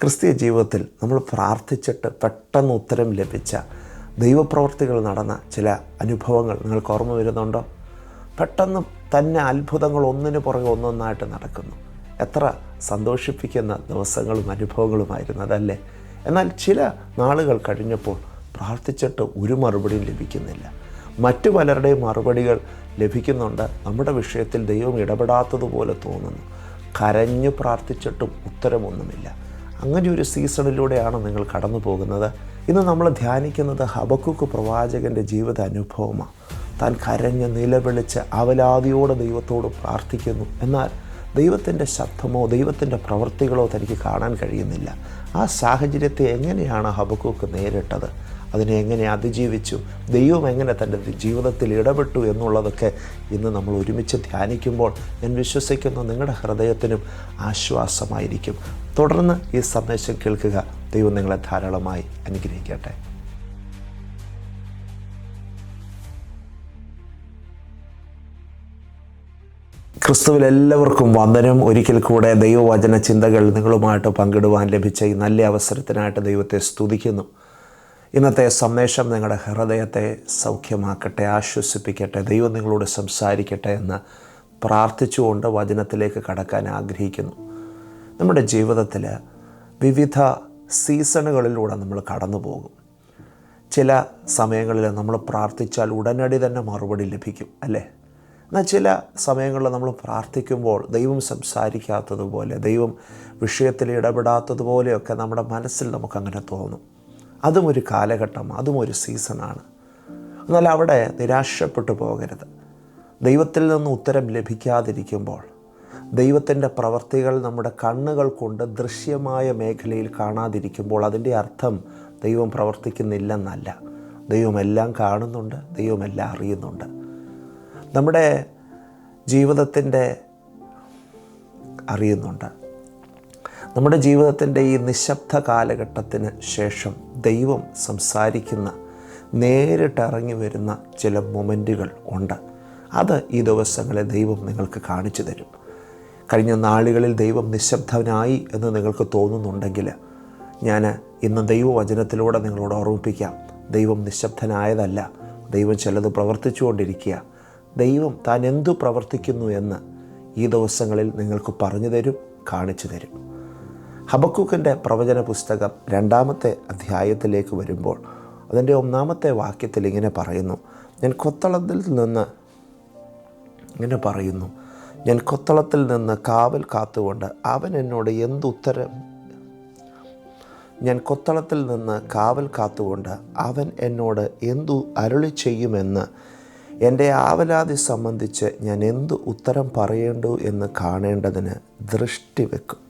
ക്രിസ്തീയ ജീവിതത്തിൽ നമ്മൾ പ്രാർത്ഥിച്ചിട്ട് പെട്ടെന്ന് ഉത്തരം ലഭിച്ച ദൈവപ്രവർത്തികൾ നടന്ന ചില അനുഭവങ്ങൾ നിങ്ങൾക്ക് ഓർമ്മ വരുന്നുണ്ടോ? പെട്ടെന്ന് തന്നെ അത്ഭുതങ്ങൾ ഒന്നിന് പുറകെ ഒന്നൊന്നായിട്ട് നടക്കുന്നു. എത്ര സന്തോഷിപ്പിക്കുന്ന ദിവസങ്ങളും അനുഭവങ്ങളുമായിരുന്നു അതല്ലേ? എന്നാൽ ചില നാളുകൾ കഴിഞ്ഞപ്പോൾ പ്രാർത്ഥിച്ചിട്ട് ഒരു മറുപടിയും ലഭിക്കുന്നില്ല. മറ്റു പലരുടെയും മറുപടികൾ ലഭിക്കുന്നുണ്ട്. നമ്മുടെ വിഷയത്തിൽ ദൈവം ഇടപെടാത്തതുപോലെ തോന്നുന്നു. കരഞ്ഞു പ്രാർത്ഥിച്ചിട്ടും ഉത്തരമൊന്നുമില്ല. അങ്ങനെ ഒരു സീസണിലൂടെയാണ് നിങ്ങൾ കടന്നു പോകുന്നത് ഇന്ന് നമ്മൾ ധ്യാനിക്കുന്നത് ഹബക്കുക്ക് പ്രവാചകന്റെ ജീവിത അനുഭവമാണ് താൻ കരഞ്ഞ് നിലവിളിച്ച് അവലാതിയോടെ ദൈവത്തോട് പ്രാർത്ഥിക്കുന്നു. എന്നാൽ ദൈവത്തിന്റെ ശബ്ദമോ ദൈവത്തിന്റെ പ്രവൃത്തികളോ തനിക്ക് കാണാൻ കഴിയുന്നില്ല. ആ സാഹചര്യത്തെ എങ്ങനെയാണ് ഹബക്കുക്ക് നേരിട്ടത്? അതിനെ എങ്ങനെ അതിജീവിച്ചു? ദൈവം എങ്ങനെ തന്റെ ജീവിതത്തിൽ ഇടപെട്ടു എന്നുള്ളതൊക്കെ ഇന്ന് നമ്മൾ ഒരുമിച്ച് ധ്യാനിക്കുമ്പോൾ ഞാൻ വിശ്വസിക്കുന്നു നിങ്ങളുടെ ഹൃദയത്തിനും ആശ്വാസമായിരിക്കും. തുടർന്ന് ഈ സന്ദേശം കേൾക്കുക. ദൈവം നിങ്ങളെ ധാരാളമായി അനുഗ്രഹിക്കട്ടെ. ക്രിസ്തുവിൽ എല്ലാവർക്കും വന്ദനം. ഒരിക്കൽ കൂടെ ദൈവവചന ചിന്തകൾ നിങ്ങളുമായിട്ട് പങ്കിടുവാൻ ലഭിച്ച ഈ നല്ല അവസരത്തിനായിട്ട് ദൈവത്തെ സ്തുതിക്കുന്നു. ഇന്നത്തെ സന്ദേശം നിങ്ങളുടെ ഹൃദയത്തെ സൗഖ്യമാക്കട്ടെ ആശ്വസിപ്പിക്കട്ടെ ദൈവം നിങ്ങളോട് സംസാരിക്കട്ടെ എന്ന് പ്രാർത്ഥിച്ചുകൊണ്ട് വചനത്തിലേക്ക് കടക്കാൻ ആഗ്രഹിക്കുന്നു. നമ്മുടെ ജീവിതത്തിൽ വിവിധ സീസണുകളിലൂടെ നമ്മൾ കടന്നു പോകും ചില സമയങ്ങളിൽ നമ്മൾ പ്രാർത്ഥിച്ചാൽ ഉടനടി തന്നെ മറുപടി ലഭിക്കും അല്ലേ? എന്നാൽ ചില സമയങ്ങളിൽ നമ്മൾ പ്രാർത്ഥിക്കുമ്പോൾ ദൈവം സംസാരിക്കാത്തതുപോലെ ദൈവം വിഷയത്തിൽ ഇടപെടാത്തതുപോലെയൊക്കെ നമ്മുടെ മനസ്സിൽ നമുക്കങ്ങനെ തോന്നും. അതും ഒരു കാലഘട്ടം അതും ഒരു സീസണാണ്. എന്നാൽ അവിടെ നിരാശപ്പെട്ടു പോകരുത്. ദൈവത്തിൽ നിന്ന് ഉത്തരം ലഭിക്കാതിരിക്കുമ്പോൾ ദൈവത്തിന്റെ പ്രവർത്തികൾ നമ്മുടെ കണ്ണുകൾ കൊണ്ട് ദൃശ്യമായ മേഖലയിൽ കാണാതിരിക്കുമ്പോൾ അതിന്റെ അർത്ഥം ദൈവം പ്രവർത്തിക്കുന്നില്ലെന്നല്ല. ദൈവമെല്ലാം കാണുന്നുണ്ട് ദൈവമെല്ലാം അറിയുന്നുണ്ട്. നമ്മുടെ ജീവിതത്തിന്റെ അറിയുന്നുണ്ട്. നമ്മുടെ ജീവിതത്തിന്റെ ഈ നിശബ്ദ കാലഘട്ടത്തിന് ശേഷം ദൈവം സംസാരിക്കുന്ന നേരിട്ടിറങ്ങി വരുന്ന ചില മൊമെന്റുകൾ ഉണ്ട്. അത് ഈ ദിവസങ്ങളെ ദൈവം നിങ്ങൾക്ക് കാണിച്ചു തരും. കഴിഞ്ഞ നാളുകളിൽ ദൈവം നിശബ്ദനായി എന്ന് നിങ്ങൾക്ക് തോന്നുന്നുണ്ടെങ്കിൽ ഞാൻ ഇന്ന് ദൈവവചനത്തിലൂടെ നിങ്ങളോട് ഓർമ്മിപ്പിക്കാം. ദൈവം നിശബ്ദനായതല്ല. ദൈവം ചിലത് പ്രവർത്തിച്ചുകൊണ്ടിരിക്കുക. ദൈവം താൻ എന്തു പ്രവർത്തിക്കുന്നു എന്ന് ഈ ദിവസങ്ങളിൽ നിങ്ങൾക്ക് പറഞ്ഞു തരും കാണിച്ചു തരും. ഹബക്കൂക്കിന്റെ പ്രവചന പുസ്തകം രണ്ടാമത്തെ അധ്യായത്തിലേക്ക് വരുമ്പോൾ അതിന്റെ ഒന്നാമത്തെ വാക്യത്തിൽ ഇങ്ങനെ പറയുന്നു. ഞാൻ കൊത്തളത്തിൽ നിന്ന് ഇങ്ങനെ പറയുന്നു. ഞാൻ കൊത്തളത്തിൽ നിന്ന് കാവൽ കാത്തുകൊണ്ട് അവൻ എന്നോട് എന്തുത്തരം ഞാൻ കൊത്തളത്തിൽ നിന്ന് കാവൽ കാത്തുകൊണ്ട് അവൻ എന്നോട് എന്തു അരുളി ചെയ്യുമെന്ന്? എന്റെ ആവലാതി സംബന്ധിച്ച് ഞാൻ എന്തു ഉത്തരം പറയേണ്ടു എന്ന് കാണേണ്ടതിന് ദൃഷ്ടി വെക്കും.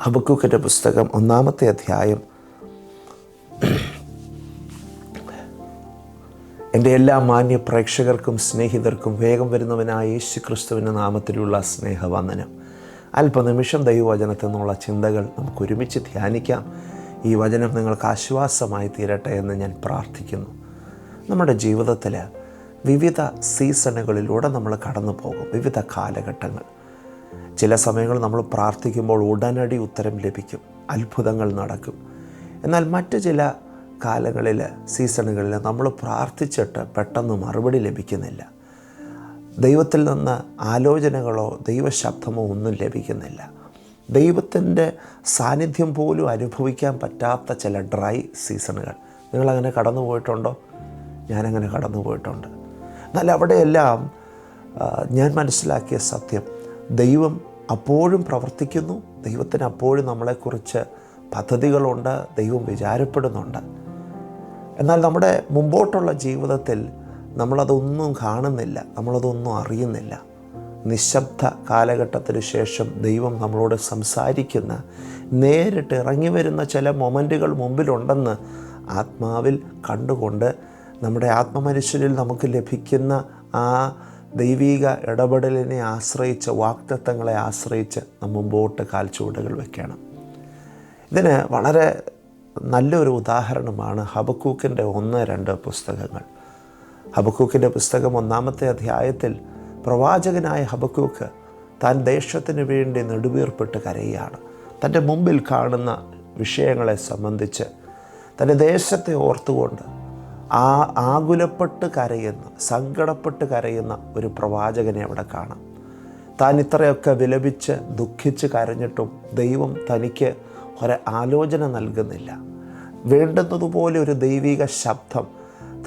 ഹബക്കൂക്കിന്റെ പുസ്തകം ഒന്നാമത്തെ അധ്യായം. എന്റെ എല്ലാ മാന്യ പ്രേക്ഷകർക്കും സ്നേഹിതർക്കും വേഗം വരുന്നവനായ യേശു ക്രിസ്തുവിന്റെ നാമത്തിലുള്ള സ്നേഹവന്ദനം. അല്പനിമിഷം ദൈവവചനത്തിൽ നിന്നുള്ള ചിന്തകൾ നമുക്ക് ഒരുമിച്ച് ധ്യാനിക്കാം. ഈ വചനം നിങ്ങൾക്ക് ആശ്വാസമായി തീരട്ടെ എന്ന് ഞാൻ പ്രാർത്ഥിക്കുന്നു. നമ്മുടെ ജീവിതത്തിൽ വിവിധ സീസണുകളിലൂടെ നമ്മൾ കടന്നു പോകും വിവിധ കാലഘട്ടങ്ങൾ. ചില സമയങ്ങളിൽ നമ്മൾ പ്രാർത്ഥിക്കുമ്പോൾ ഉടനടി ഉത്തരം ലഭിക്കും അത്ഭുതങ്ങൾ നടക്കും. എന്നാൽ മറ്റു ചില കാലങ്ങളിൽ സീസണുകളിൽ നമ്മൾ പ്രാർത്ഥിച്ചിട്ട് പെട്ടെന്ന് മറുപടി ലഭിക്കുന്നില്ല. ദൈവത്തിൽ നിന്ന് ആലോചനകളോ ദൈവശബ്ദമോ ഒന്നും ലഭിക്കുന്നില്ല. ദൈവത്തിന്റെ സാന്നിധ്യം പോലും അനുഭവിക്കാൻ പറ്റാത്ത ചില ഡ്രൈ സീസണുകൾ. നിങ്ങളങ്ങനെ കടന്നു പോയിട്ടുണ്ടോ? ഞാനങ്ങനെ കടന്നു പോയിട്ടുണ്ട്. എന്നാൽ അവിടെയെല്ലാം ഞാൻ മനസ്സിലാക്കിയ സത്യം ദൈവം അപ്പോഴും പ്രവർത്തിക്കുന്നു. ദൈവത്തിന് അപ്പോഴും നമ്മളെക്കുറിച്ച് പദ്ധതികളുണ്ട്. ദൈവം വിചാരപ്പെടുന്നുണ്ട്. എന്നാൽ നമ്മുടെ മുമ്പോട്ടുള്ള ജീവിതത്തിൽ നമ്മളതൊന്നും കാണുന്നില്ല. നമ്മളതൊന്നും അറിയുന്നില്ല. നിശബ്ദ കാലഘട്ടത്തിന് ശേഷം ദൈവം നമ്മളോട് സംസാരിക്കുന്ന നേരിട്ട് ഇറങ്ങി വരുന്ന ചില മൊമെന്റുകൾ മുമ്പിലുണ്ടെന്ന് ആത്മാവിൽ കണ്ടുകൊണ്ട് നമ്മുടെ ആത്മമനുഷ്യരിൽ നമുക്ക് ലഭിക്കുന്ന ആ ദൈവീക ഇടപെടലിനെ ആശ്രയിച്ച് വാക്തത്വങ്ങളെ ആശ്രയിച്ച് നാം മുമ്പോട്ട് കാൽച്ചുവടുകൾ വെക്കണം. ഇതിന് വളരെ നല്ലൊരു ഉദാഹരണമാണ് ഹബക്കൂക്കിന്റെ ഒന്ന് രണ്ട് പുസ്തകങ്ങൾ. ഹബക്കൂക്കിന്റെ പുസ്തകം ഒന്നാമത്തെ അധ്യായത്തിൽ പ്രവാചകനായ ഹബക്കൂക്ക് താൻ ദേശത്തിന് വേണ്ടി നെടുവീർപ്പിട്ട് കരയുകയാണ്. തന്റെ മുമ്പിൽ കാണുന്ന വിഷയങ്ങളെ സംബന്ധിച്ച് തന്റെ ദേശത്തെ ഓർത്തുകൊണ്ട് ആ ആകുലപ്പെട്ട് കരയുന്ന സങ്കടപ്പെട്ട് കരയുന്ന ഒരു പ്രവാചകനെ അവിടെ കാണാം. താൻ ഇത്രയൊക്കെ വിലപിച്ച് ദുഃഖിച്ച് കരഞ്ഞിട്ടും ദൈവം തനിക്ക് ഒരു ആലോചന നൽകുന്നില്ല. വേണ്ടുന്നതുപോലെ ഒരു ദൈവിക ശബ്ദം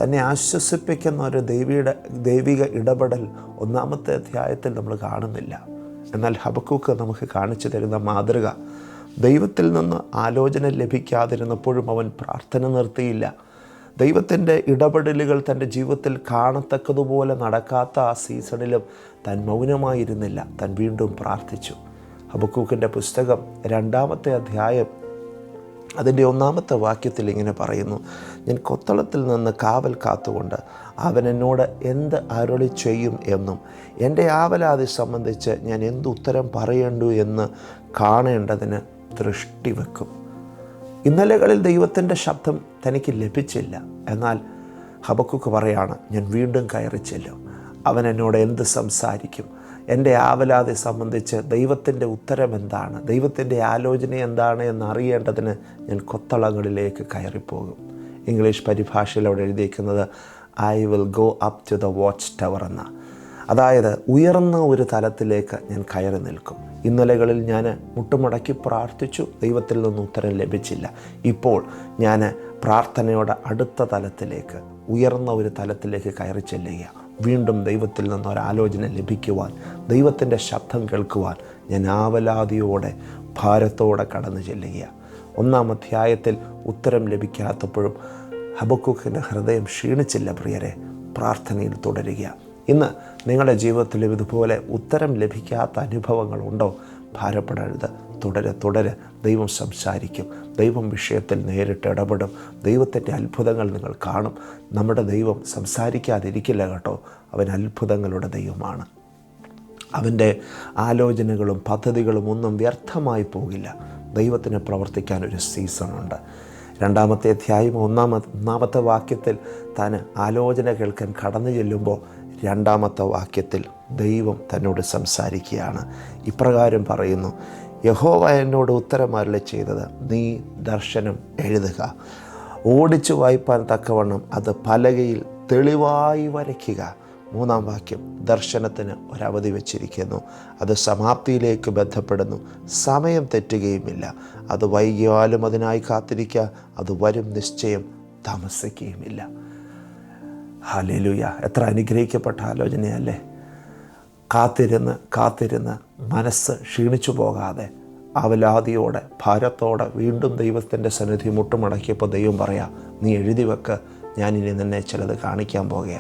തന്നെ ആശ്വസിപ്പിക്കുന്ന ഒരു ദൈവിയുടെ ദൈവിക ഇടപെടൽ ഒന്നാമത്തെ അധ്യായത്തിൽ നമ്മൾ കാണുന്നില്ല. എന്നാൽ ഹബക്കൂക്ക് നമുക്ക് കാണിച്ചു തരുന്ന മാതൃക ദൈവത്തിൽ നിന്ന് ആലോചന ലഭിക്കാതിരുന്നപ്പോഴും അവൻ പ്രാർത്ഥന നിർത്തിയില്ല. ദൈവത്തിന്റെ ഇടപെടലുകൾ തന്റെ ജീവിതത്തിൽ കാണത്തക്കതുപോലെ നടക്കാത്ത ആ സീസണിലും താൻ മൗനമായിരുന്നില്ല. താൻ വീണ്ടും പ്രാർത്ഥിച്ചു. ഹബക്കൂക്കിന്റെ പുസ്തകം രണ്ടാമത്തെ അധ്യായം അതിന്റെ ഒന്നാമത്തെ വാക്യത്തിൽ ഇങ്ങനെ പറയുന്നു ഞാൻ കൊത്തളത്തിൽ നിന്ന് കാവൽ കാത്തുകൊണ്ട് അവൻ എന്നോട് എന്ത് അരുളി ചെയ്യും എന്നും എന്റെ ആവലാതി സംബന്ധിച്ച് ഞാൻ എന്ത് ഉത്തരം പറയേണ്ടു എന്ന് കാണേണ്ടതിന് ദൃഷ്ടി വെക്കും. ഇന്നലകളിൽ ദൈവത്തിന്റെ ശബ്ദം തനിക്ക് ലഭിച്ചില്ല. എന്നാൽ ഹബക്കുക്ക് പറയാണ് ഞാൻ വീണ്ടും കയറി ചെല്ലും. അവൻ എന്നോട് എന്ത് സംസാരിക്കും? എന്റെ ആവലാതെ സംബന്ധിച്ച് ദൈവത്തിന്റെ ഉത്തരം എന്താണ്? ദൈവത്തിന്റെ ആലോചന എന്താണ് എന്ന് അറിയേണ്ടതിന് ഞാൻ കൊത്തളങ്ങളിലേക്ക് കയറിപ്പോകും. ഇംഗ്ലീഷ് പരിഭാഷയിൽ അവിടെ എഴുതിയിരിക്കുന്നത് I will go up to the watch tower എന്ന അതായത് ഉയർന്ന ഒരു തലത്തിലേക്ക് ഞാൻ കയറി നിൽക്കും. ഇന്നലകളിൽ ഞാൻ മുട്ടുമടക്കി പ്രാർത്ഥിച്ചു ദൈവത്തിൽ നിന്ന് ഉത്തരം ലഭിച്ചില്ല. ഇപ്പോൾ ഞാൻ പ്രാർത്ഥനയുടെ അടുത്ത തലത്തിലേക്ക് ഉയർന്ന ഒരു തലത്തിലേക്ക് കയറി ചെല്ലുക വീണ്ടും ദൈവത്തിൽ നിന്ന് ഒരാലോചന ലഭിക്കുവാൻ ദൈവത്തിന്റെ ശബ്ദം കേൾക്കുവാൻ ഞാൻ ആവലാതിയോടെ ഭാരത്തോടെ കടന്നു ചെല്ലുക ഒന്നാം അധ്യായത്തിൽ ഉത്തരം ലഭിക്കാത്തപ്പോഴും ഹബക്കുക്കിന്റെ ഹൃദയം ക്ഷീണിച്ചില്ല പ്രിയരെ പ്രാർത്ഥനയിൽ തുടരുക ഇന്ന് നിങ്ങളുടെ ജീവിതത്തിൽ ഇതുപോലെ ഉത്തരം ലഭിക്കാത്ത അനുഭവങ്ങളുണ്ടോ? ഭാരപ്പെടരുത്. തുടരെ തുടരെ. ദൈവം സംസാരിക്കും. ദൈവം വിഷയത്തിൽ നേരിട്ട് ഇടപെടും. ദൈവത്തിന്റെ അത്ഭുതങ്ങൾ നിങ്ങൾ കാണും. നമ്മുടെ ദൈവം സംസാരിക്കാതിരിക്കില്ല കേട്ടോ. അവൻ അത്ഭുതങ്ങളുടെ ദൈവമാണ്. അവന്റെ ആലോചനകളും പദ്ധതികളും ഒന്നും വ്യർത്ഥമായി പോകില്ല. ദൈവത്തിന് പ്രവർത്തിക്കാൻ ഒരു സീസണുണ്ട് രണ്ടാമത്തെ അധ്യായം ഒന്നാമ ഒന്നാമത്തെ വാക്യത്തിൽ താൻ ആലോചന കേൾക്കാൻ കടന്നു ചെല്ലുമ്പോൾ രണ്ടാമത്തെ വാക്യത്തിൽ ദൈവം തന്നോട് സംസാരിക്കുകയാണ്. ഇപ്രകാരം പറയുന്നു യഹോവ എന്നോട് ഉത്തരം അരുളി ചെയ്തത് നീ ദർശനം എഴുതുക. ഓടിച്ചു വായിപ്പാൻ തക്കവണ്ണം അത് പലകയിൽ തെളിവായി വരയ്ക്കുക. മൂന്നാം വാക്യം ദർശനത്തിന് ഒരവധി വച്ചിരിക്കുന്നു. അത് സമാപ്തിയിലേക്ക് ബന്ധപ്പെടുന്നു. സമയം തെറ്റുകയുമില്ല. അത് വൈകിയാലും അതിനായി കാത്തിരിക്കുക. അത് വരും നിശ്ചയം താമസിക്കുകയുമില്ല. ഹാലേലുയ. എത്ര അനുഗ്രഹിക്കപ്പെട്ട ആലോചനയല്ലേ? കാത്തിരുന്ന് കാത്തിരുന്ന് മനസ്സ് ക്ഷീണിച്ചു പോകാതെ അവലാതിയോടെ ഭാരത്തോടെ വീണ്ടും ദൈവത്തിന്റെ സന്നിധി മുട്ടുമടക്കിയപ്പോൾ ദൈവം പറയാം നീ എഴുതി വെക്ക് ഞാനിനി നിന്നെ ചിലത് കാണിക്കാൻ പോകുക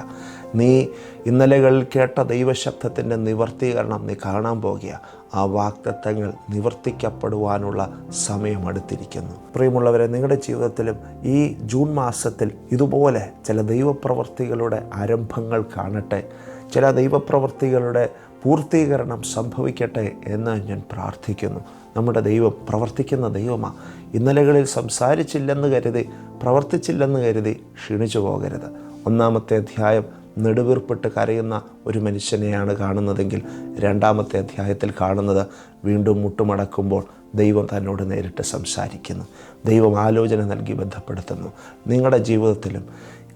നീ ഇന്നലകളിൽ കേട്ട ദൈവശബ്ദത്തിന്റെ നിവർത്തീകരണം നീ കാണാൻ പോകുക ആ വാക്തത്വങ്ങൾ നിവർത്തിക്കപ്പെടുവാനുള്ള സമയം അടുത്തിരിക്കുന്നു പ്രിയമുള്ളവരെ നിങ്ങളുടെ ജീവിതത്തിലും ഈ ജൂൺ മാസത്തിൽ ഇതുപോലെ ചില ദൈവപ്രവർത്തികളുടെ ആരംഭങ്ങൾ കാണട്ടെ. ചില ദൈവപ്രവർത്തികളുടെ പൂർത്തീകരണം സംഭവിക്കട്ടെ എന്ന് ഞാൻ പ്രാർത്ഥിക്കുന്നു. നമ്മുടെ ദൈവം പ്രവർത്തിക്കുന്ന ദൈവമാണ് ഇന്നലകളിൽ സംസാരിച്ചില്ലെന്ന് കരുതി പ്രവർത്തിച്ചില്ലെന്ന് കരുതി ക്ഷീണിച്ചു പോകരുത്. ഒന്നാമത്തെ അധ്യായം നെടുവീർപ്പിട്ട് കരയുന്ന ഒരു മനുഷ്യനെയാണ് കാണുന്നതെങ്കിൽ രണ്ടാമത്തെ അധ്യായത്തിൽ കാണുന്നത് വീണ്ടും മുട്ടുമടക്കുമ്പോൾ ദൈവം തന്നോട് നേരിട്ട് സംസാരിക്കുന്നു. ദൈവം ആലോചന നൽകി ബന്ധപ്പെടുത്തുന്നു. നിങ്ങളുടെ ജീവിതത്തിലും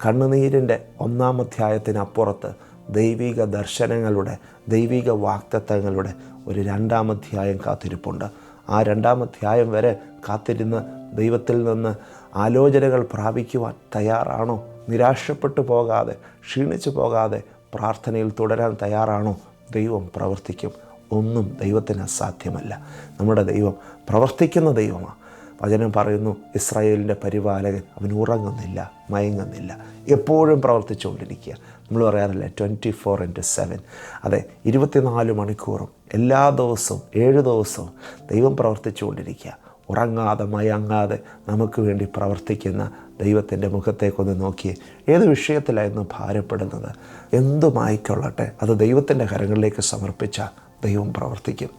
കണ്ണുനീരിന്റെ ഒന്നാം അധ്യായത്തിനപ്പുറത്ത് ദൈവിക ദർശനങ്ങളുടെ ദൈവിക വാക്തത്വങ്ങളുടെ ഒരു രണ്ടാം അധ്യായം കാത്തിരിപ്പുണ്ട്. ആ രണ്ടാം അധ്യായം വരെ കാത്തിരുന്ന് ദൈവത്തിൽ നിന്ന് ആലോചനകൾ പ്രാപിക്കുവാൻ തയ്യാറാണോ? നിരാശപ്പെട്ടു പോകാതെ ക്ഷീണിച്ചു പോകാതെ പ്രാർത്ഥനയിൽ തുടരാൻ തയ്യാറാണോ? ദൈവം പ്രവർത്തിക്കും. ഒന്നും ദൈവത്തിന് അസാധ്യമല്ല. നമ്മുടെ ദൈവം പ്രവർത്തിക്കുന്ന ദൈവമാണ്. വചനം പറയുന്നു ഇസ്രായേലിന്റെ പരിപാലകൻ അവൻ ഉറങ്ങുന്നില്ല മയങ്ങുന്നില്ല. എപ്പോഴും പ്രവർത്തിച്ചുകൊണ്ടിരിക്കുക. നമ്മൾ പറയാറില്ല ട്വന്റി ഫോർ ഇന്റു സെവൻ അതെ ഇരുപത്തിനാല് മണിക്കൂറും എല്ലാ ദിവസവും ഏഴ് ദിവസവും ദൈവം പ്രവർത്തിച്ചുകൊണ്ടിരിക്കുക. ഉറങ്ങാതെ മയങ്ങാതെ നമുക്ക് വേണ്ടി പ്രവർത്തിക്കുന്ന ദൈവത്തിന്റെ മുഖത്തേക്കൊന്ന് നോക്കി ഏത് വിഷയത്തിലായിരുന്നു ഭാരപ്പെടുന്നത്? എന്തുമായിക്കൊള്ളട്ടെ അത് ദൈവത്തിന്റെ കരങ്ങളിലേക്ക് സമർപ്പിച്ചാൽ ദൈവം പ്രവർത്തിക്കും.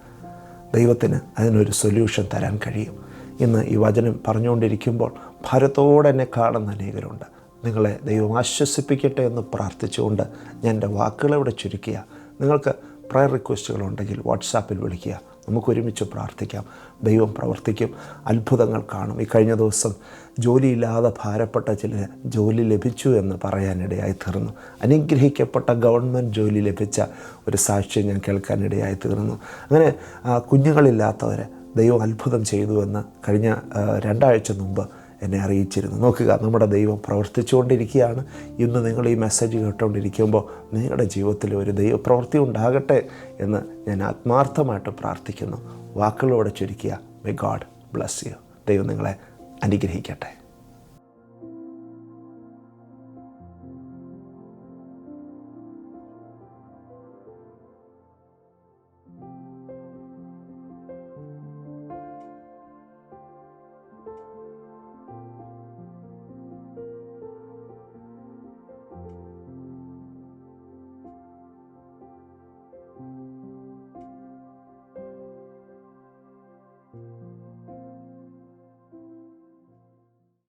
ദൈവത്തിന് അതിനൊരു സൊല്യൂഷൻ തരാൻ കഴിയും. ഇന്ന് ഈ വചനം പറഞ്ഞുകൊണ്ടിരിക്കുമ്പോൾ ഭാരത്തോടെ എന്നെ കാണുന്ന അനേകരുണ്ട്. നിങ്ങളെ ദൈവം ആശ്വസിപ്പിക്കട്ടെ എന്ന് പ്രാർത്ഥിച്ചുകൊണ്ട് ഞാൻ എന്റെ വാക്കുകളെ ഇവിടെ ചുരുക്കുക നിങ്ങൾക്ക് പ്രയർ റിക്വസ്റ്റുകൾ ഉണ്ടെങ്കിൽ വാട്സാപ്പിൽ വിളിക്കുക. നമുക്ക് ഒരുമിച്ച് പ്രാർത്ഥിക്കാം. ദൈവം പ്രവർത്തിക്കും. അത്ഭുതങ്ങൾ കാണും. ഈ കഴിഞ്ഞ ദിവസം ജോലിയില്ലാതെ ഭാരപ്പെട്ട ചില ജോലി ലഭിച്ചു എന്ന് പറയാനിടയായി തീർന്നു. അനുഗ്രഹിക്കപ്പെട്ട ഗവൺമെന്റ് ജോലി ലഭിച്ച ഒരു സാക്ഷ്യം ഞാൻ കേൾക്കാനിടയായി തീർന്നു. അങ്ങനെ കുഞ്ഞുങ്ങളില്ലാത്തവരെ ദൈവം അത്ഭുതം ചെയ്തു എന്ന് കഴിഞ്ഞ രണ്ടാഴ്ച മുമ്പ് എന്നെ അറിയിച്ചിരുന്നു. നോക്കുക നമ്മുടെ ദൈവം പ്രവർത്തിച്ചുകൊണ്ടിരിക്കുകയാണ്. ഇന്ന് നിങ്ങൾ ഈ മെസ്സേജ് കേട്ടുകൊണ്ടിരിക്കുമ്പോൾ നിങ്ങളുടെ ജീവിതത്തിൽ ഒരു ദൈവപ്രവൃത്തി ഉണ്ടാകട്ടെ എന്ന് ഞാൻ ആത്മാർത്ഥമായിട്ട് പ്രാർത്ഥിക്കുന്നു. വാക്കുകളോടെ ചുരുക്കിയ മെ ഗാഡ് ബ്ലസ് യു ദൈവം നിങ്ങളെ അനുഗ്രഹിക്കട്ടെ.